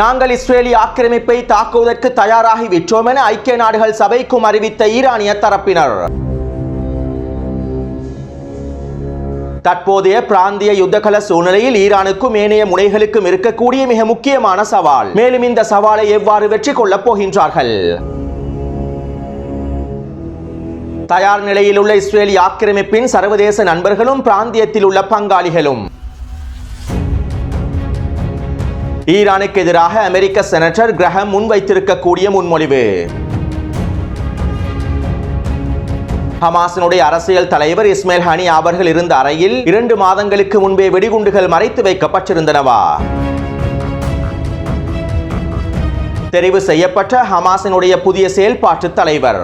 நாங்கள் இஸ்ரேலிய ஆக்கிரமிப்பை தாக்குவதற்கு தயாராகி விற்றோம் என ஐக்கிய நாடுகள் சபைக்கும் அறிவித்த ஈரானிய தரப்பினர். தற்போதைய பிராந்திய யுத்தகல சூழ்நிலையில் ஈரானுக்கும் ஏனைய முனைகளுக்கும் இருக்கக்கூடிய மிக முக்கியமான சவால். மேலும் இந்த சவாலை எவ்வாறு வெற்றி கொள்ளப் போகின்றார்கள்? தயார் நிலையில் உள்ள இஸ்ரேலிய ஆக்கிரமிப்பின் சர்வதேச நண்பர்களும் பிராந்தியத்தில் உள்ள பங்காளிகளும். ஈரானுக்கு எதிராக அமெரிக்க செனட்டர் கிரஹம் முன்வைத்திருக்கக்கூடிய முன்மொழிவு. ஹமாஸினுடைய அரசியல் தலைவர் இஸ்மேல் ஹனி அவர்கள் இருந்த அறையில் இரண்டு மாதங்களுக்கு முன்பே வெடிகுண்டுகள் மறைத்து வைக்கப்பட்டிருந்தனவா? தெரிவு செய்யப்பட்ட ஹமாஸினுடைய புதிய செயல்பாட்டு தலைவர்.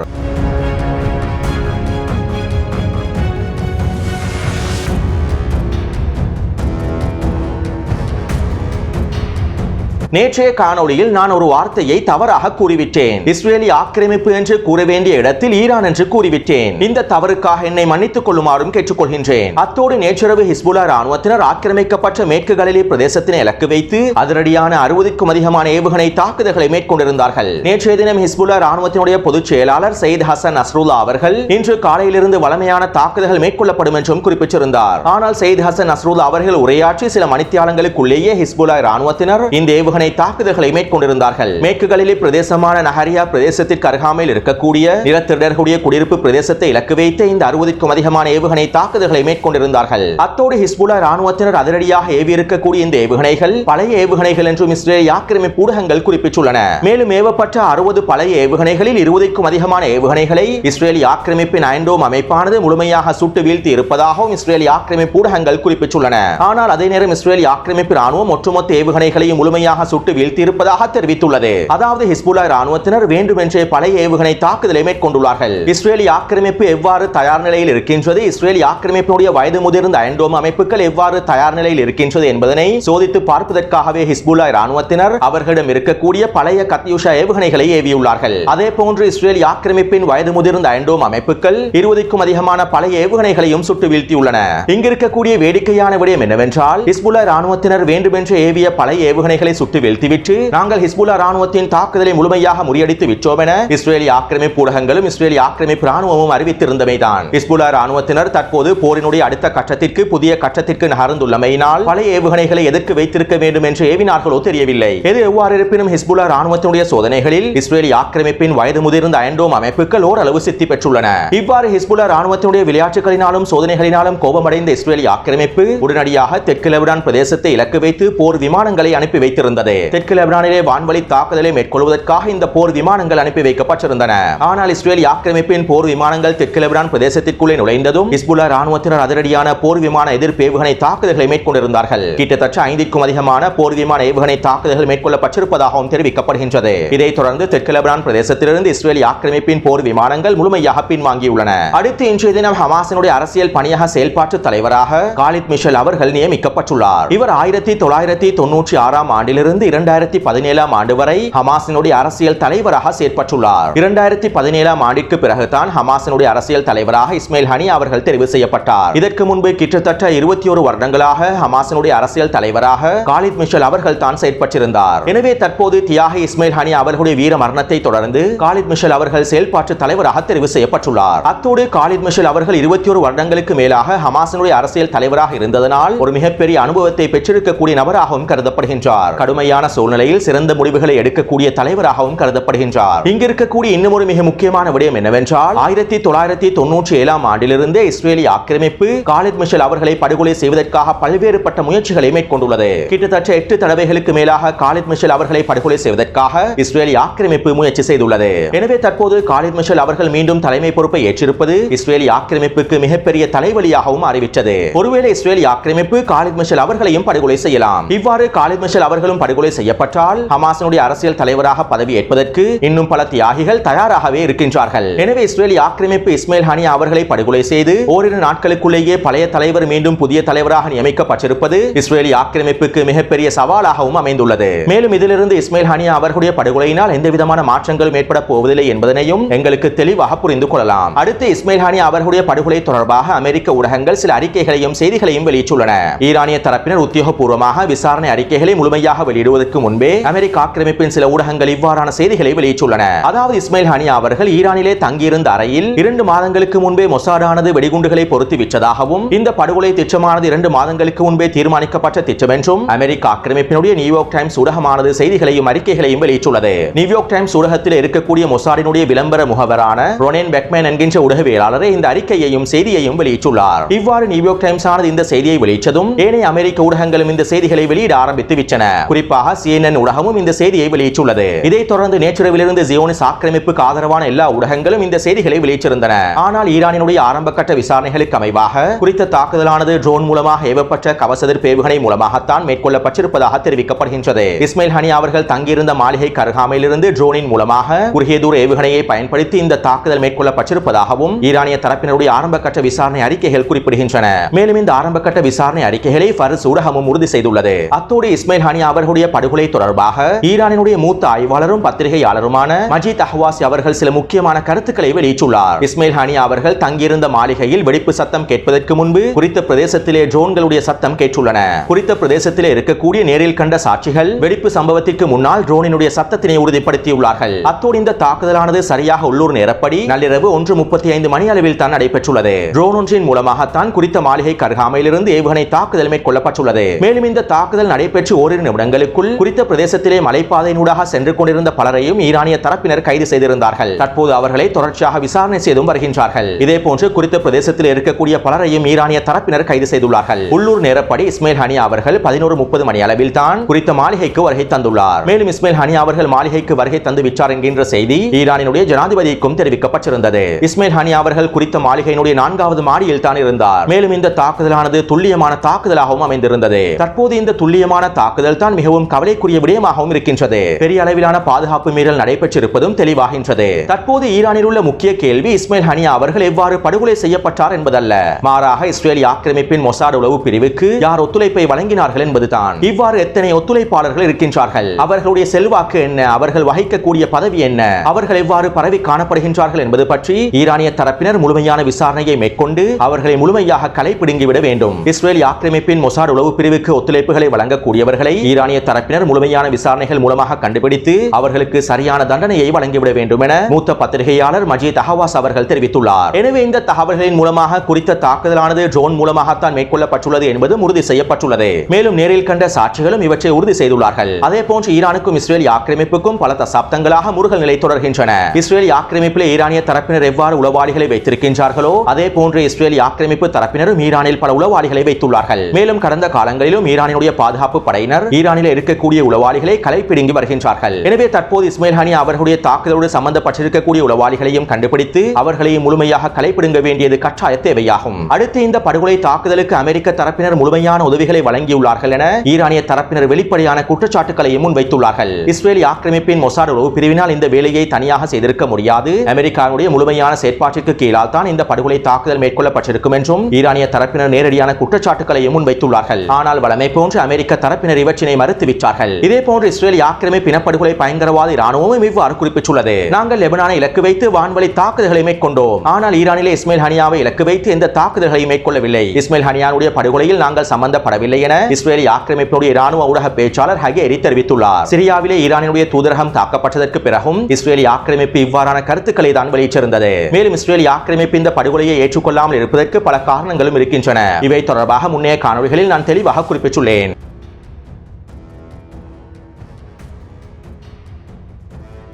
நேற்றைய காணொளியில் நான் ஒரு வார்த்தையை தவறாக கூறிவிட்டேன். இஸ்ரேலி ஆக்கிரமிப்பு என்று கூற வேண்டிய இடத்தில் ஈரான் என்று கூறிவிட்டேன். இந்த தவறுக்காக என்னை மன்னித்துக் கொள்ளுமாறும் கேட்டுக்கொள்கின்றேன். அத்தோடு நேற்றிரவு ஹிஸ்புல்லா ராணுவத்தினர் ஆக்கிரமிக்கப்பட்ட மேற்கு கலிலி பிரதேசத்தினை இலக்கு வைத்து அதிரடியான அறுபதுக்கும் அதிகமான ஏவுகணை தாக்குதல்களை மேற்கொண்டிருந்தார்கள். நேற்றைய தினம் ஹிஸ்புல்லா ராணுவத்தினுடைய பொதுச் செயலாளர் சயித் ஹசன் அஸ்ருல்லா அவர்கள் இன்று காலையிலிருந்து வளமையான தாக்குதல்கள் மேற்கொள்ளப்படும் என்றும் குறிப்பிட்டிருந்தார். ஆனால் சயித் ஹசன் அஸ்ருல்லா அவர்கள் உரையாற்றி சில மணித்தியாலங்களுக்குள்ளேயே ஹிஸ்புல்லா ராணுவத்தினர் இந்த ஏவுகணை ஏவுகணை தாக்குதல்களை மேற்கொண்டிருந்தார்கள். மேற்குகளிலே பிரதேசமான நஹரியா பிரதேசத்திற்கு அருகாமையில் இருக்கக்கூடிய நிலத்திடர்களுடைய குடியிருப்பு பிரதேசத்தை இலக்கு வைத்து இந்த அறுபதுக்கும் அதிகமான ஏவுகணை தாக்குதல்களை மேற்கொண்டிருந்தார்கள். அத்தோடு ஹிஸ்புல்லா ராணுவத்தினர் அதிரடியாக ஏவி இருக்கக்கூடிய இந்த ஏவுகணைகள் பழைய ஏவுகணைகள் என்றும் இஸ்ரேல் ஆக்கிரமிப்பு ஊடகங்கள் குறிப்பிட்டுள்ளன. மேலும் ஏவப்பட்ட அறுபது பழைய ஏவுகணைகளில் இருபதுக்கும் அதிகமான ஏவுகணைகளை இஸ்ரேலி ஆக்கிரமிப்பின் ஐண்டோம் அமைப்பானது முழுமையாக சுட்டு வீழ்த்தி இருப்பதாகவும் இஸ்ரேலி ஆக்கிரமிப்பு ஊடகங்கள் குறிப்பிட்டுள்ளன. ஆனால் அதே நேரம் இஸ்ரேலி ஆக்கிரமிப்பு ராணுவம் ஒட்டுமொத்த ஏவுகணைகளையும் முழுமையாக சுட்டு வீழ்த்தியிருப்பதாக தெரிவித்துள்ளது. அதாவது ஹிஸ்புல்லா ராணுவத்தினர் வேண்டுமென்றே பழைய ஏவுகணை தாக்குதலை மேற்கொண்டுள்ளார்கள். இஸ்ரேலி ஆக்கிரமிப்பு எவ்வாறு தயார் நிலையில் இருக்கின்றது? இஸ்ரேலி ஆக்கிரமிப்பினுடைய வயது முதிர்ந்த அயன்டோம் அமைப்புகள் எவ்வாறு தயார் நிலையில் இருக்கின்றது என்பதனை சோதித்து பார்ப்பதற்காகவே ஹிஸ்புல்லா ராணுவத்தினர் அவர்களிடம் இருக்கக்கூடிய பழைய கத்யூஷா ஏவுகணைகளை ஏவியுள்ளார்கள். அதே போன்று இஸ்ரேலி ஆக்கிரமிப்பின் வயது முதிர்ந்த அயன்டோம் அமைப்புகள் இருபதுக்கும் அதிகமான பழைய ஏவுகணைகளையும் சுட்டு வீழ்த்தியுள்ளன. இங்கிருக்கக்கூடிய வேடிக்கையான விடயம் என்னவென்றால் ஹிஸ்புல்லா ராணுவத்தினர் வேண்டுமென்று ஏவிய பழைய ஏவுகணைகளை சுட்டு குறித்து வீழ்த்திவிட்டு நாங்கள் ஹிஸ்புல்லா ராணுவத்தின் தாக்குதலை முழுமையாக முறியடித்து விட்டோம் என இஸ்ரேலி ஆக்கிரமிப்பு ஊடகங்களும் இஸ்ரேலி ஆக்கிரமிப்பு ராணுவமும் அறிவித்திருந்தமைதான். ஹிஸ்புல்லா ராணுவத்தினர் தற்போது போரினுடைய அடுத்த கட்டத்திற்கு புதிய கட்டத்திற்கு நகர்ந்துள்ளமையினால் பழைய ஏவுகணைகளை எதற்கு வைத்திருக்க வேண்டும் என்று ஏவினார்களோ தெரியவில்லை. எது எவ்வாறு இருப்பினும் ஹிஸ்புல்லா ராணுவத்தினுடைய சோதனைகளில் இஸ்ரேலி ஆக்கிரமிப்பின் வயது முதிர்ந்த அயன்டோம் அமைப்புகள் ஓரளவு சித்தி பெற்றுள்ளன. இவ்வாறு ஹிஸ்புல்லா ராணுவத்தினுடைய விளையாட்டுகளினாலும் சோதனைகளினாலும் கோபமடைந்த இஸ்ரேலி ஆக்கிரமிப்பு உடனடியாக தெற்கு லெபனான் பிரதேசத்தை இலக்கு வைத்து போர் விமானங்களை அனுப்பி வைத்திருந்தது. தெற்கு லெபனானிலே வான்வழி தாக்குதலை மேற்கொள்வதற்காக இந்த போர் விமானங்கள் அனுப்பி வைக்கப்பட்டிருந்தன. ஆனால் இஸ்ரேல் ஆக்கிரமிப்பின் போர் விமானங்கள் தெற்கு லெபனான் பிரதேசத்திற்குள்ளே நுழைந்ததும் இஸ்புல்லா ராணுவத்தினர் அதிரடியான போர் விமான எதிர்ப்பு தாக்குதல்களை மேற்கொண்டிருந்தார்கள். கிட்டத்தட்ட ஐந்திற்கும் அதிகமான போர் விமான ஏவுகணை தாக்குதல்கள் மேற்கொள்ளப்பட்டிருப்பதாகவும் தெரிவிக்கப்படுகின்றது. இதைத் தொடர்ந்து தெற்கு லெபனான் பிரதேசத்திலிருந்து இஸ்ரேல் ஆக்கிரமிப்பின் போர் விமானங்கள் முழுமையாக பின்வாங்கியுள்ளன. அடுத்து இன்றைய தினம் ஹமாசினுடைய அரசியல் பணியக செயல்பாட்டு தலைவராக காலித் மிஷல் அவர்கள் நியமிக்கப்பட்டுள்ளார். இவர் ஆயிரத்தி தொள்ளாயிரத்தி தொன்னூற்றி ஆறாம் ஆண்டிலிருந்து இருந்து இரண்டாயிரத்தி பதினேழாம் ஆண்டு வரை ஹமாஸினுடைய அரசியல் தலைவராக செயற்பட்டுள்ளார். இரண்டாயிரத்தி பதினேழாம் ஆண்டிற்கு பிறகுதான் ஹமாஸினுடைய அரசியல் தலைவராக இஸ்மாயில் ஹனி அவர்கள் தெரிவு செய்யப்பட்டார். இதற்கு முன்பு கிட்டத்தட்ட இருபத்தி ஒரு வருடங்களாக ஹமாஸினுடைய அரசியல் தலைவராக காலித் மிஷல் அவர்கள் தான் செயற்பட்டிருந்தார். எனவே தற்போது தியாகி இஸ்மாயில் ஹனி அவர்களுடைய வீர மரணத்தை தொடர்ந்து காலித் மிஷல் அவர்கள் செயல்பாட்டு தலைவராக தெரிவு செய்யப்பட்டுள்ளார். அத்தோடு காலித் மிஷல் அவர்கள் இருபத்தி ஒரு வருடங்களுக்கு மேலாக ஹமாஸினுடைய அரசியல் தலைவராக இருந்ததனால் ஒரு மிகப்பெரிய அனுபவத்தை பெற்றிருக்கக்கூடிய நபராகவும் கருதப்படுகின்றார். கடுமை கடுமையான சூழ்நிலையில் சிறந்த முடிவுகளை எடுக்கக்கூடிய தலைவராகவும் கருதப்படுகின்றார். இங்கு இருக்கக்கூடிய இன்னும் ஒரு மிக முக்கியமான விடயம் என்னவென்றால் ஆயிரத்தி தொள்ளாயிரத்தி தொன்னூற்றி ஏழாம் ஆண்டிலிருந்தே இஸ்ரேலி ஆக்கிரமிப்பு காலித் மிஷல் அவர்களை படுகொலை செய்வதற்காக பல்வேறுபட்ட முயற்சிகளை மேற்கொண்டுள்ளது. கிட்டத்தட்ட எட்டு தடவைகளுக்கு மேலாக காலித் மிஷல் அவர்களை படுகொலை செய்வதற்காக இஸ்ரேலி ஆக்கிரமிப்பு முயற்சி செய்துள்ளது. எனவே தற்போது காலித் மிஷல் அவர்கள் மீண்டும் தலைமை பொறுப்பை ஏற்றிருப்பது இஸ்ரேலி ஆக்கிரமிப்புக்கு மிகப்பெரிய தலைவலியாகவும் அறிவித்தது ஒருவேளை இஸ்ரேலி ஆக்கிரமிப்பு காலித் மிஷல் அவர்களையும் படுகொலை செய்யலாம். இவ்வாறு காலித் மிஷல் அவர்களும் படுகொலை செய்யப்பட்டால் ஹமாஸினுடைய அரசியல் தலைவராக பதவி ஏற்பதற்கு இன்னும் பல தியாகிகள் தயாராகவே இருக்கின்றார்கள். எனவே இஸ்ரேலி ஆக்கிரமிப்பு இஸ்மேல் ஹனி அவர்களை படுகொலை செய்து ஓரிரு நாட்களுக்குள்ளேயே பழைய தலைவர் மீண்டும் புதிய தலைவராக நியமிக்கப்பட்டிருப்பது இஸ்ரேலி ஆக்கிரமிப்புக்கு மிகப்பெரிய சவாலாகவும் அமைந்துள்ளது. மேலும் இதிலிருந்து இஸ்மேல் ஹனியா அவர்களுடைய படுகொலையினால் எந்த விதமான மாற்றங்களும் ஏற்பட போவதில்லை என்பதனையும் எங்களுக்கு தெளிவாக புரிந்து கொள்ளலாம். அடுத்து இஸ்மேல் ஹனி அவர்களுடைய படுகொலை தொடர்பாக அமெரிக்க ஊடகங்கள் சில அறிக்கைகளையும் செய்திகளையும் வெளியிட்டுள்ளன. ஈரானிய தரப்பினர் உத்தியோகபூர்வமாக விசாரணை அறிக்கைகளை முழுமையாக வெளியிடும் வெளியிடுவதற்கு முன்பே அமெரிக்க ஆக்கிரமிப்பின் சில ஊடகங்கள் இவ்வாறான செய்திகளை வெளியிட்டுள்ளன. அதாவது இஸ்மாயில் ஹனியா அவர்கள் ஈரானிலே தங்கியிருந்த அறையில் இரண்டு மாதங்களுக்கு முன்பே மொசாடானது வெடிகுண்டுகளை பொருத்தி விற்றதாகவும் இந்த படுகொலை திட்டமானது இரண்டு மாதங்களுக்கு முன்பே தீர்மானிக்கப்பட்ட திட்டம் என்றும் அமெரிக்க ஆக்கிரமிப்பினுடைய நியூயார்க் டைம்ஸ் ஊடகமானது செய்திகளையும் அறிக்கைகளையும் வெளியிட்டுள்ளது. நியூயார்க் டைம்ஸ் ஊடகத்தில் இருக்கக்கூடிய மொசாடினுடைய விளம்பர முகவரான ரொனேன் பெக்மேன் என்கின்ற ஊடகவியலாளரே இந்த அறிக்கையையும் செய்தியையும் வெளியிட்டுள்ளார். இவ்வாறு நியூயார்க் டைம்ஸ் ஆனது இந்த செய்தியை வெளியிட்டதும் ஏனைய அமெரிக்க ஊடகங்களும் இந்த செய்திகளை வெளியிட ஆரம்பித்து விட்டன. குறிப்பாக குறிப்பாக சிஎன்என் ஊடகமும் இந்த செய்தியை வெளியிட்டுள்ளது. இதைத் தொடர்ந்து நேற்றிரவிலிருந்து ஜியோனிஸ் ஆக்கிரமிப்புக்கு ஆதரவான எல்லா ஊடகங்களும் இந்த செய்திகளை வெளியிட்டிருந்தன. ஆனால் ஈரானினுடைய ஆரம்பகட்ட விசாரணைகளுக்கு அமைவாக குறித்த தாக்குதலானது ட்ரோன் மூலமாக ஏவப்பட்ட கவசதிர் பேவுகணை மூலமாகத்தான் மேற்கொள்ளப்பட்டிருப்பதாக தெரிவிக்கப்படுகின்றது. இஸ்மைல் ஹனி அவர்கள் தங்கியிருந்த மாளிகை கருகாமையிலிருந்து ட்ரோனின் மூலமாக குறுகிய தூர ஏவுகணையை பயன்படுத்தி இந்த தாக்குதல் மேற்கொள்ளப்பட்டிருப்பதாகவும் ஈரானிய தரப்பினருடைய ஆரம்பகட்ட விசாரணை அறிக்கைகள் குறிப்பிடுகின்றன. மேலும் இந்த ஆரம்பகட்ட விசாரணை அறிக்கைகளை ஃபர்ஸ் ஊடகமும் உறுதி செய்துள்ளது. அத்தோடு இஸ்மைல் ஹனி அவர்களுடைய படுகொலை தொடர்பாக ஈரானினுடைய மூத்த ஆய்வாளரும் பத்திரிகையாளருமான மஜித் அஹ்வாசி அவர்கள் சில முக்கியமான கருத்துக்களை வெளியிட்டுள்ளார். இஸ்மாயில் ஹனி அவர்கள் தங்கியிருந்த மாளிகையில் வெடிப்பு சத்தம் கேட்பதற்கு முன்பு குறித்த பிரதேசத்திலே ட்ரோன்களுடைய சத்தம் கேட்டுள்ளன. குறித்த பிரதேசத்திலே இருக்கக்கூடிய நேரில் கண்ட சாட்சிகள் வெடிப்பு சம்பவத்திற்கு முன்னால் ட்ரோனினுடைய சத்தத்தினை உறுதிப்படுத்தியுள்ளார்கள். அத்தோடு இந்த தாக்குதலானது சரியாக உள்ளூர் நேரப்படி நள்ளிரவு ஒன்று முப்பத்தி ஐந்து மணி அளவில் தான் நடைபெற்றுள்ளது. ட்ரோன் ஒன்றின் மூலமாகத்தான் குறித்த மாளிகை கருகாமையிலிருந்து ஏவுகணை தாக்குதல் மேற்கொள்ளப்பட்டுள்ளது. மேலும் இந்த தாக்குதல் நடைபெற்று ஓரிரு நாட்களுக்குள் குறித்த பிரதேசத்திலே மலைப்பாதையினூடாக சென்று கொண்டிருந்த பலரையும் ஈரானிய தரப்பினர் கைது செய்திருந்தார்கள். தற்போது அவர்களை தொடர்ச்சியாக விசாரணை செய்தும் வருகின்றார்கள். இதேபோன்று குறித்த பிரதேசத்தில் இருக்கக்கூடிய பலரையும் ஈரானிய தரப்பினர் கைது செய்துள்ளார்கள். உள்ளூர் நேரப்படி இஸ்மேல் ஹனி அவர்கள் பதினோரு முப்பது மணி அளவில் தான் குறித்த மாளிகைக்கு வருகை தந்துள்ளார். மேலும் இஸ்மேல் ஹனி அவர்கள் மாளிகைக்கு வருகை தந்து விட்டார் என்கின்ற செய்தி ஈரானினுடைய ஜனாதிபதிக்கும் தெரிவிக்கப்பட்டிருந்தது. இஸ்மேல் ஹனி அவர்கள் குறித்த மாளிகையினுடைய நான்காவது மாடியில் தான் இருந்தார். மேலும் இந்த தாக்குதலானது துல்லியமான தாக்குதலாகவும் அமைந்திருந்தது. தற்போது இந்த துல்லியமான தாக்குதல் தான் மிகவும் மிகவும் கவலைக்குரிய விடயமாகவும் இருக்கின்றது. பெரிய அளவிலான பாதுகாப்பு மீறல் நடைபெற்றிருப்பதும் தெளிவாகின்றது. தற்போது ஈரானில் உள்ள முக்கிய கேள்வி இஸ்மாயில் ஹனியா அவர்கள் எவ்வாறு படுகொலை செய்யப்பட்டார் என்பதல்ல. மாறாக இஸ்ரேலிய ஆக்கிரமிப்பின் மொசாட் உளவு பிரிவுக்கு யார் ஒத்துழைப்பை வழங்கினார்கள் என்பதுதான். இவ்வாறு எத்தனை ஒத்துழைப்பாளர்கள் இருக்கின்றார்கள்? அவர்களுடைய செல்வாக்கு என்ன? அவர்கள் வகிக்கக்கூடிய பதவி என்ன? அவர்கள் எவ்வாறு பரவி காணப்படுகின்றார்கள் என்பது பற்றி ஈரானிய தரப்பினர் முழுமையான விசாரணையை மேற்கொண்டு அவர்களை முழுமையாக கலைப்பிடுங்கிவிட வேண்டும். இஸ்ரேலிய ஆக்கிரமிப்பின் மொசாட் உளவு பிரிவுக்கு ஒத்துழைப்புகளை வழங்கக்கூடியவர்களை ஈரானிய தரப்பினர் முழுமையான விசாரணைகள் மூலமாக கண்டுபிடித்து அவர்களுக்கு சரியான தண்டனையை வழங்கிவிட வேண்டும் என மூத்த பத்திரிகையாளர் மஜீத் அஹவாஸ் அவர்கள் தெரிவித்துள்ளார். எனவே இந்த தகவல்களின் மூலமாக குறித்த தாக்குதலானது ட்ரோன் மூலமாகத்தான் மேற்கொள்ளப்பட்டுள்ளது என்பது உறுதி செய்யப்பட்டுள்ளது. மேலும் நேரில் கண்ட சாட்சிகளும் இவற்றை உறுதி செய்துள்ளார்கள். அதே போன்று ஈரானுக்கும் இஸ்ரேல் ஆக்கிரமிப்புக்கும் பல தசாப்தங்களாக முருகல் நிலை தொடர்கின்றன. இஸ்ரேல் ஆக்கிரமிப்பில் ஈரானிய தரப்பினர் எவ்வாறு உளவாளிகளை வைத்திருக்கின்றார்களோ அதே போன்று இஸ்ரேல் ஆக்கிரமிப்பு தரப்பினரும் ஈரானில் பல உளவாளிகளை வைத்துள்ளார்கள். மேலும் கடந்த காலங்களிலும் ஈரானினுடைய பாதுகாப்பு படையினர் ஈரானில் இருக்கக்கூடிய உளவாளிகளை கலைப்பிடுங்கி வருகின்றார்கள். எனவே தற்போது இஸ்மைல் ஹனி அவர்களுடைய தாக்குதலோடு சம்பந்தப்பட்டிருக்கக்கூடிய உளவாளிகளையும் கண்டுபிடித்து அவர்களையும் முழுமையாக கலைப்பிடுங்க வேண்டியது கட்டாய தேவையாகும். அடுத்து இந்த படுகொலை தாக்குதலுக்கு அமெரிக்க தரப்பினர் முழுமையான உதவிகளை வழங்கியுள்ளார்கள் என ஈரானிய தரப்பினர் வெளிப்படையான குற்றச்சாட்டுகளையும் முன்வைத்துள்ளார்கள். இஸ்ரேலி ஆக்கிரமிப்பின் மொசாட் உளவு பிரிவினால் இந்த வேலையை தனியாக செய்திருக்க முடியாது. அமெரிக்காவுடைய முழுமையான செயற்பாட்டிற்கு கீழால் தான் இந்த படுகொலை தாக்குதல் மேற்கொள்ளப்பட்டிருக்கும் என்றும் ஈரானிய தரப்பினர் நேரடியான குற்றச்சாட்டுகளையும் முன்வைத்துள்ளார்கள். ஆனால் வளமை போன்று அமெரிக்க தரப்பினர் இவற்றினை மறுத்து மறுத்துவிட்டார்கள் இதே போன்று இஸ்ரேல் ஆக்கிரமிப்பு இனப்படுகொலை பயங்கரவாத இராணுவமும் இவ்வாறு குறிப்பிட்டுள்ளது நாங்கள் லெபனானை இலக்கு வைத்து வான்வழி தாக்குதல்களை மேற்கொண்டோம். ஆனால் ஈரானிலே இஸ்மேல் ஹனியாவை இலக்கு வைத்து எந்த தாக்குதல்களை மேற்கொள்ளவில்லை. இஸ்மேல் ஹனியானுடைய படுகொலையில் நாங்கள் சம்பந்தப்படவில்லை என இஸ்ரேலி ஆக்கிரமிப்பினுடைய இராணுவ ஊடக பேச்சாளர் ஹகேரி தெரிவித்துள்ளார். சிரியாவிலே ஈரானினுடைய தூதரகம் தாக்கப்பட்டதற்கு பிறகும் இஸ்ரேலி ஆக்கிரமிப்பு இவ்வாறான கருத்துக்களை தான் வெளியிட்டிருந்தது. மேலும் இஸ்ரேலி ஆக்கிரமிப்பு இந்த படுகொலையை ஏற்றுக்கொள்ளாமல் இருப்பதற்கு பல காரணங்களும் இருக்கின்றன. இவை தொடர்பாக முன்னைய காணொலிகளில் நான் தெளிவாக குறிப்பிட்டுள்ளேன்.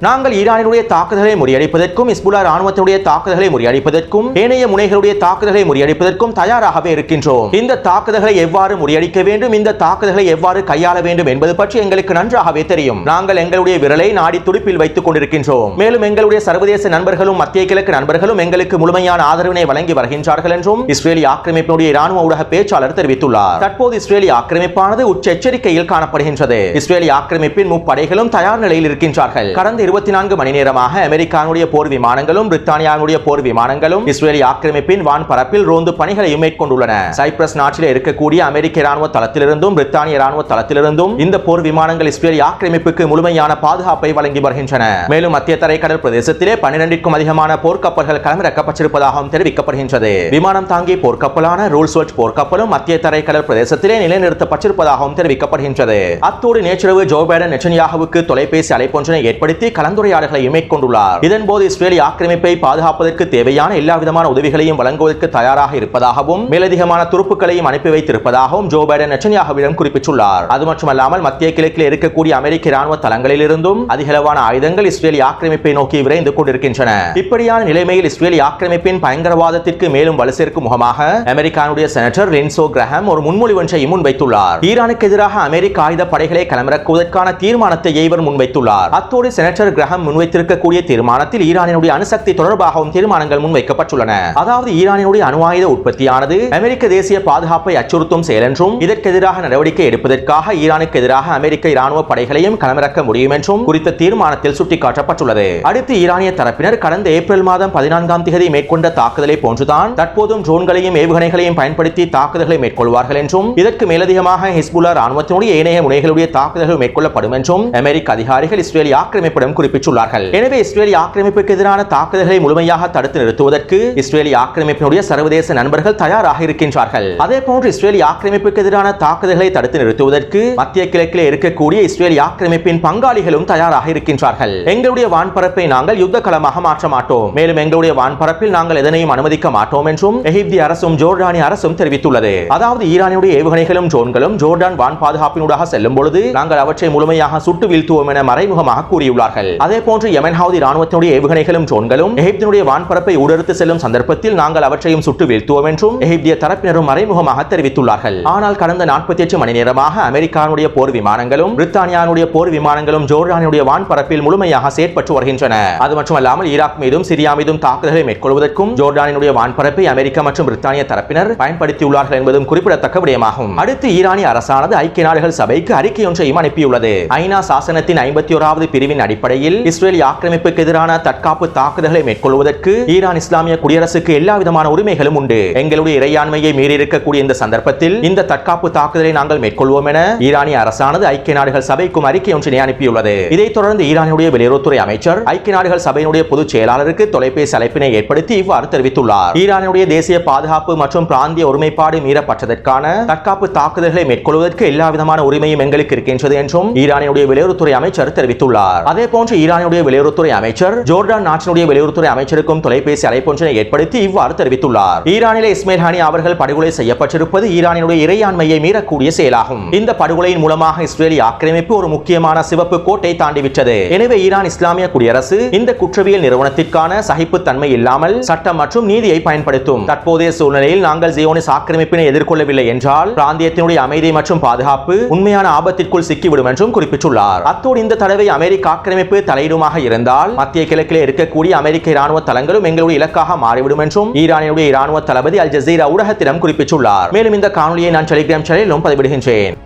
நாங்கள் ஈரானினுடைய தாக்குதலை முறியடிப்பதற்கும் இஸ்புல்லா ராணுவத்தினுடைய தாக்குதலை முறியடிப்பதற்கும் ஏனைய முனைகளுடைய தாக்குதலை முறியடிப்பதற்கும் தயாராகவே இருக்கின்றோம். இந்த தாக்குதல்களை எவ்வாறு முறியடிக்க வேண்டும்? இந்த தாக்குதல்களை எவ்வாறு கையாள வேண்டும் என்பது பற்றி எங்களுக்கு நன்றாகவே தெரியும். நாங்கள் எங்களுடைய விரலை நாடி துடிப்பில் வைத்துக் கொண்டிருக்கின்றோம். மேலும் எங்களுடைய சர்வதேச நண்பர்களும் மத்திய கிழக்கு நண்பர்களும் எங்களுக்கு முழுமையான ஆதரவினை வழங்கி வருகின்றார்கள் என்றும் இஸ்ரேலி ஆக்கிரமிப்பினுடைய ராணுவ ஊடக பேச்சாளர் தெரிவித்துள்ளார். தற்போது இஸ்ரேலி ஆக்கிரமிப்பானது உச்ச எச்சரிக்கையில் காணப்படுகின்றது. இஸ்ரேலி ஆக்கிரமிப்பின் முப்படைகளும் தயார் நிலையில் இருக்கின்றார்கள். கடந்த இருபத்தி நான்கு மணி நேரமாக அமெரிக்காவுடைய போர் விமானங்களும் பிரித்தானியாவுடைய போர் விமானங்களும் இஸ்ரேலி ஆக்கிரமிப்பின் வான் பரப்பில் ரோந்து பணிகளையும் மேற்கொண்டுள்ளன. சைப்ரஸ் நாட்டில் இருக்கக்கூடிய அமெரிக்க ராணுவ தளத்திலிருந்தும் பிரித்தானிய ராணுவ தளத்திலிருந்தும் இந்த போர் விமானங்கள் இஸ்ரேலி ஆக்கிரமிப்புக்கு முழுமையான பாதுகாப்பை வழங்கி வருகின்றன. மேலும் மத்திய தரைக்கடல் பிரதேசத்திலே பன்னிரண்டிற்கும் அதிகமான போர்க்கப்பல்கள் களமிறக்கப்பட்டிருப்பதாகவும் தெரிவிக்கப்படுகின்றது. விமானம் தாங்கிய போர்க்கப்பலான ரூல்ஸ்வெட் போர்க்கப்பலும் மத்திய தரைக்கடல் பிரதேசத்திலே நிலைநிறுத்தப்பட்டிருப்பதாகவும் தெரிவிக்கப்படுகின்றது. அத்தோடு நேற்றிரவு ஜோ பைடன் நெச்சன்யாகுவுக்கு தொலைபேசி அழைப்பொன்றினை ஏற்படுத்தி கலந்துரையாடல்களை மேற்கொண்டுள்ளார். இதன்போது இஸ்ரேலி ஆக்கிரமிப்பை பாதுகாப்பதற்கு தேவையான எல்லா விதமான உதவிகளையும் வழங்குவதற்கு தயாராக இருப்பதாகவும் மேலதிகமான துருப்புக்களையும் அனுப்பி வைத்திருப்பதாகவும் ஜோ பைடன் நெச்சன்யாகுவிடம் குறிப்பிட்டுள்ளார். அது மட்டுமல்லாமல் மத்திய கிழக்கில் இருக்கக்கூடிய அமெரிக்க ராணுவ தளங்களிலிருந்தும் அதிகளவான ஆயுதங்கள் இஸ்ரேலி ஆக்கிரமிப்பை நோக்கி விரைந்து கொண்டிருக்கின்றன. இப்படியான நிலைமையில் இஸ்ரேலி ஆக்கிரமிப்பின் பயங்கரவாதத்திற்கு மேலும் வலு சேர்க்கும் முகமாக அமெரிக்கானுடைய செனட்டர் லின்சோ கிரஹாம் ஒரு முன்மொழிவொன்றை முன்வைத்துள்ளார் ஈரானுக்கு எதிராக அமெரிக்க ஆயுத படைகளை களமிறக்குவதற்கான தீர்மானத்தை இவர் முன்வைத்துள்ளார் அத்தோடு செனட்டர் கிரஹாம் முன்வைத்திருக்கக்கூடிய தீர்மானத்தில் ஈரானினுடைய அணுசக்தி தொடர்பாகவும் தீர்மானங்கள் முன்வைக்கப்பட்டுள்ளன. அதாவது ஈரானினுடைய அணு ஆயுத உற்பத்தியானது அமெரிக்க தேசிய பாதுகாப்பை அச்சுறுத்தும் செயல் என்றும் இதற்கு எதிராக நடவடிக்கை எடுப்பதற்காக ஈரானுக்கு எதிராக அமெரிக்க இராணுவ படைகளையும் களமிறக்க முடியும் என்றும் குறித்த தீர்மானத்தில் சுட்டிக்காட்டப்பட்டுள்ளது. அடுத்து ஈரானிய தரப்பினர் கடந்த ஏப்ரல் மாதம் பதினான்காம் தேதி மேற்கொண்ட தாக்குதலை போன்றுதான் தற்போதும் ட்ரோன்களையும் ஏவுகணைகளையும் பயன்படுத்தி தாக்குதல்களை மேற்கொள்வார்கள் என்றும் இதற்கு மேலதிகமாக ஹிஸ்புல்லா ராணுவத்தினுடைய ஏனைய முனைகளுடைய தாக்குதல்கள் மேற்கொள்ளப்படும் என்றும் அமெரிக்க அதிகாரிகள் இஸ்ரேலி ஆக்கிரமிப்பிடம் குறிப்பிட்டுள்ளார்கள். எனவே இஸ்ரேலி ஆக்கிரமிப்புக்கு எதிரான தாக்குதல்களை முழுமையாக தடுத்து நிறுத்துவதற்கு இஸ்ரேலி ஆக்கிரமிப்பினுடைய சர்வதேச நண்பர்கள் தயாராக இருக்கின்றார்கள். அதே போன்று இஸ்ரேலி ஆக்கிரமிப்புக்கு எதிரான தாக்குதல்களை தடுத்து நிறுத்துவதற்கு மத்திய கிழக்கில் இருக்கக்கூடிய இஸ்ரேலி ஆக்கிரமிப்பின் பங்காளிகளும் தயாராக இருக்கின்றார்கள். எங்களுடைய வான்பரப்பை நாங்கள் யுத்த களமாக மாற்ற மாட்டோம். மேலும் எங்களுடைய வான்பரப்பில் நாங்கள் எதனையும் அனுமதிக்க மாட்டோம் என்றும் எகிப்திய அரசும் ஜோர்டானிய அரசும் தெரிவித்துள்ளது. அதாவது ஈரானுடைய ஏவுகணைகளும் ட்ரோன்களும் ஜோர்டான் வான் பாதுகாப்பினூடாக செல்லும் பொழுது நாங்கள் அவற்றை முழுமையாக சுட்டு வீழ்த்துவோம் என மறைமுகமாக கூறியுள்ளார்கள். அதே போன்று யமன் ஹவுதி ராணுவத்தினுடைய ஏவுகணைகளும் ட்ரோன்களும் எகிப்தினுடைய வான்பரப்பை ஊடறுத்து செல்லும் சந்தர்ப்பத்தில் நாங்கள் அவற்றையும் சுட்டு வீழ்த்துவோம் என்றும் எகிப்திய தரப்பினரும் மறைமுகமாக தெரிவித்துள்ளார்கள். ஆனால் கடந்த நாற்பத்தி எட்டு மணி நேரமாக அமெரிக்கானுடைய போர் விமானங்களும் பிரித்தானியானுடைய போர் விமானங்களும் ஜோர்டானுடைய வான்பரப்பில் முழுமையாக செயற்பட்டு வருகின்றன. அது மட்டுமல்லாமல் ஈராக் மீதும் சிரியா மீதும் தாக்குதலை மேற்கொள்வதற்கும் ஜோர்டானினுடைய வான்பரப்பை அமெரிக்கா மற்றும் பிரித்தானிய தரப்பினர் பயன்படுத்தியுள்ளார்கள் என்பதும் குறிப்பிடத்தக்க விடயமாகும். அடுத்து ஈரானிய அரசானது ஐக்கிய நாடுகள் சபைக்கு அறிக்கை ஒன்றையும் அனுப்பியுள்ளது. ஐநா சாசனத்தின் ஐம்பத்தி ஓராவது பிரிவின் அடிப்படையில் இஸ்ரேலி ஆக்கிரமிப்புக்கு எதிரான தற்காப்பு தாக்குதல்களை மேற்கொள்வதற்கு ஈரான் இஸ்லாமிய குடியரசுக்கு எல்லா விதமான உரிமைகளும் உண்டு. எங்களுடைய இறையாண்மையை மீறி இருக்கக்கூடிய இந்த சந்தர்ப்பத்தில் இந்த தற்காப்பு தாக்குதலை நாங்கள் மேற்கொள்வோம் என ஈரானிய அரசானது ஐக்கிய நாடுகள் சபைக்கும் அறிக்கை ஒன்றினை அனுப்பியுள்ளது. இதைத் தொடர்ந்து ஈரானுடைய வெளியுறவுத்துறை அமைச்சர் ஐக்கிய நாடுகள் சபையினுடைய பொதுச் செயலாளருக்கு தொலைபேசி அழைப்பினை ஏற்படுத்தி இவ்வாறு தெரிவித்துள்ளார். ஈரானுடைய தேசிய பாதுகாப்பு மற்றும் பிராந்திய ஒருமைப்பாடு மீறப்பட்டதற்கான தற்காப்பு தாக்குதல்களை மேற்கொள்வதற்கு எல்லா விதமான உரிமையும் எங்களுக்கு இருக்கின்றது என்றும் ஈரானுடைய வெளியுறவுத்துறை அமைச்சர் தெரிவித்துள்ளார். அதே போன்று போன்று ஈரானுடைய வெளியுறவுத்துறை அமைச்சர் ஜோர்டான் நாட்டினுடைய வெளியுறவுத்துறை அமைச்சருக்கும் தொலைபேசி அழைப்பொன்றினை ஏற்படுத்தி இவ்வாறு தெரிவித்துள்ளார். ஈரானிலே இஸ்மேல் ஹானி அவர்கள் படுகொலை செய்யப்பட்டிருப்பது ஈரானினுடைய இறையாண்மையை மீறக்கூடிய செயலாகும். இந்த படுகொலையின் மூலமாக இஸ்ரேலி ஆக்கிரமிப்பு ஒரு முக்கியமான சிவப்பு கோட்டை தாண்டிவிட்டது. எனவே ஈரான் இஸ்லாமிய குடியரசு இந்த குற்றவியல் நிறுவனத்திற்கான சகிப்புத்தன்மை இல்லாமல் சட்டம் மற்றும் நீதியை பயன்படுத்தும். தற்போதைய சூழ்நிலையில் நாங்கள் ஜியோனிஸ் ஆக்கிரமிப்பினை எதிர்கொள்ளவில்லை என்றால் பிராந்தியத்தினுடைய அமைதி மற்றும் பாதுகாப்பு உண்மையான ஆபத்திற்குள் சிக்கிவிடும் என்றும் குறிப்பிட்டுள்ளார். அத்தோடு இந்த தடவை அமெரிக்க ஆக்கிரமிப்பு தலையிடுமாக இருந்தால் மத்திய கிழக்கில் இருக்கக்கூடிய அமெரிக்க இராணுவ தளங்களும் எங்களுடைய இலக்காக மாறிவிடும் என்றும் ஈரானினுடைய இராணுவ தளபதி அல் ஜசீரா ஊடகத்திடம் குறிப்பிட்டுள்ளார். மேலும் இந்த காணொலியை நான் டெலிகிராம் சேனலிலும் பதிவிடுகின்றேன்.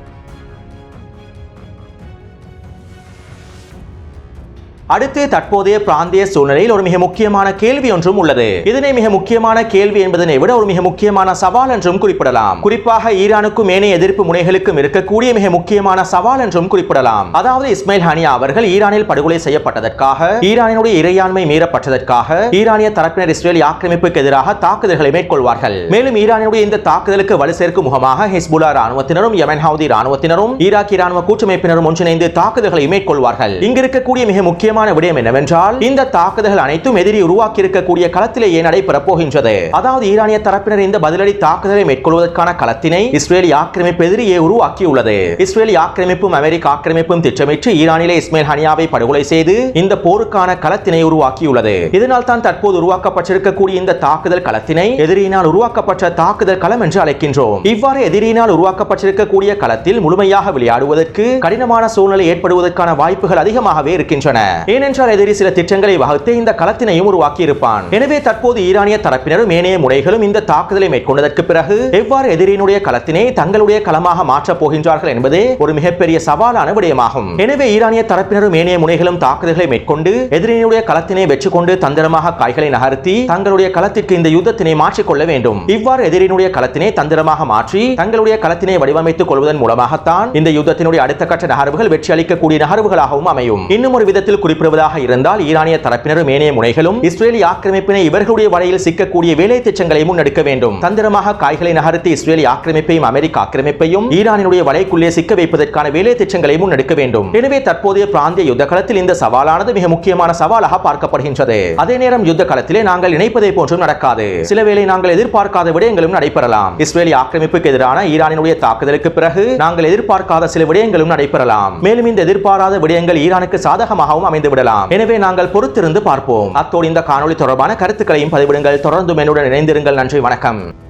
அடுத்து தற்போதைய பிராந்திய சூழ்நிலையில் ஒரு மிக முக்கியமான கேள்வி ஒன்றும் உள்ளது. இதனை மிக முக்கியமான கேள்வி என்பதனை விட ஒரு மிக முக்கியமான சவால் என்றும் குறிப்பிடலாம். குறிப்பாக ஈரானுக்கும் ஏனைய எதிர்ப்பு முனைகளுக்கும் இருக்கக்கூடிய மிக முக்கியமான சவால் என்றும் குறிப்பிடலாம். அதாவது இஸ்மாயில் ஹனியா அவர்கள் ஈரானில் படுகொலை செய்யப்பட்டதற்காக ஈரானினுடைய இறையாண்மை மீறப்பட்டதற்காக ஈரானிய தரப்பினர் இஸ்ரேல் ஆக்கிரமிப்புக்கு எதிராக தாக்குதல்களை மேற்கொள்வார்கள். மேலும் ஈரானுடைய இந்த தாக்குதலுக்கு வலு சேர்க்கும் முகமாக ஹிஸ்புல்லா ராணுவத்தினரும் யமன் ஹவுதி ராணுவத்தினரும் ஈராக்கி ராணுவ கூட்டமைப்பினரும் ஒன்றிணைந்து தாக்குதல்களை மேற்கொள்வார்கள். இங்கு இருக்கக்கூடிய மிக முக்கியமான விடயம் என்னவென்றால் இந்த தாக்குதல்கள் அனைத்தும் எதிரி உருவாக்கி இருக்கக்கூடிய களத்திலேயே நடைபெறப் போகின்றது. அதாவது ஈரானிய தரப்பினர் இந்த பதிலடி தாக்குதலை மேற்கொள்வதற்கான களத்தினை இஸ்ரேல் ஆக்கிரமிப்பு எதிரியே உருவாக்கியுள்ளது. இஸ்ரேல் ஆக்கிரமிப்பும் அமெரிக்க ஆக்கிரமிப்பும் திட்டமிட்டு ஈரானிலே இஸ்மேல் ஹனியாவை படுகொலை செய்து இந்த போருக்கான களத்தினை உருவாக்கியுள்ளது. இதனால் தான் தற்போது உருவாக்கப்பட்டிருக்கக்கூடிய இந்த தாக்குதல் களத்தினை எதிரியினால் உருவாக்கப்பட்ட தாக்குதல் களம் என்று அழைக்கின்றோம். இவ்வாறு எதிரியினால் உருவாக்கப்பட்டிருக்கக்கூடிய களத்தில் முழுமையாக விளையாடுவதற்கு கடினமான சூழ்நிலை ஏற்படுவதற்கான வாய்ப்புகள் அதிகமாகவே இருக்கின்றன. ஏனென்றால் எதிரி சில திட்டங்களை வகுத்து இந்த களத்தினையும் உருவாக்கியிருப்பான். எனவே தற்போது ஈரானிய தரப்பினரும் ஏனைய முனைகளும் இந்த தாக்குதலை மேற்கொண்டதற்கு பிறகு எவ்வாறு எதிரியினுடைய களத்தினை தங்களுடைய களமாக மாற்றப் போகின்றார்கள் என்பதே ஒரு மிகப்பெரிய சவாலான விடயமாகும். எனவே ஈரானிய தரப்பினரும் ஏனைய முனைகளும் தாக்குதல்களை மேற்கொண்டு எதிரியினுடைய களத்தினை வெற்றி கொண்டு தந்திரமாக காய்களை நகர்த்தி தங்களுடைய களத்திற்கு இந்த யுத்தத்தினை மாற்றிக்கொள்ள வேண்டும். இவ்வாறு எதிரியினுடைய களத்தினை தந்திரமாக மாற்றி தங்களுடைய களத்தினை வடிவமைத்துக் கொள்வதன் மூலமாகத்தான் இந்த யுத்தத்தினுடைய அடுத்த கட்ட நகர்வுகள் வெற்றி அளிக்கக்கூடிய நகர்வுகளாகவும் அமையும். இன்னும் ஒரு விதத்தில் குறிப்பிடுவதாக இருந்தால் ஈரானிய தரப்பினரும் ஏனைய முனைகளும் இஸ்ரேலி ஆக்கிரமிப்பினை இவர்களுடைய வலையில் சிக்கக்கூடிய வேலை திட்டங்களை முன்னெடுக்க வேண்டும். தந்திரமாக காய்களை நகர்த்தி இஸ்ரேலி ஆக்கிரமிப்பையும் அமெரிக்க ஆக்கிரமிப்பையும் ஈரானினுடைய வலைக்குள்ளே சிக்க வைப்பதற்கான வேலை திட்டங்களை முன்னெடுக்க வேண்டும். எனவே தற்போதைய பிராந்திய யுத்த களத்தில் இந்த சவாலானது மிக முக்கியமான சவாலாக பார்க்கப்படுகின்றது. அதே நேரம் யுத்த களத்திலே நாங்கள் நினைப்பதை போன்றும் நடக்காது. சில வேளை நாங்கள் எதிர்பார்க்காத விடயங்களும் நடைபெறலாம். இஸ்ரேலி ஆக்கிரமிப்புக்கு எதிரான ஈரானினுடைய தாக்குதலுக்கு பிறகு நாங்கள் எதிர்பார்க்காத சில விடயங்களும் நடைபெறலாம். மேலும் இந்த எதிர்பாராத விடயங்கள் ஈரானுக்கு சாதகமாகவும் அமைந்து விடலாம் எனவே நாங்கள் பொறுத்திருந்து பார்ப்போம். அத்தோடு இந்த காணொளி தொடர்பான கருத்துக்களையும் பதிவிடுங்கள். தொடர்ந்து என்னுடன் இணைந்திருங்கள். நன்றி வணக்கம்.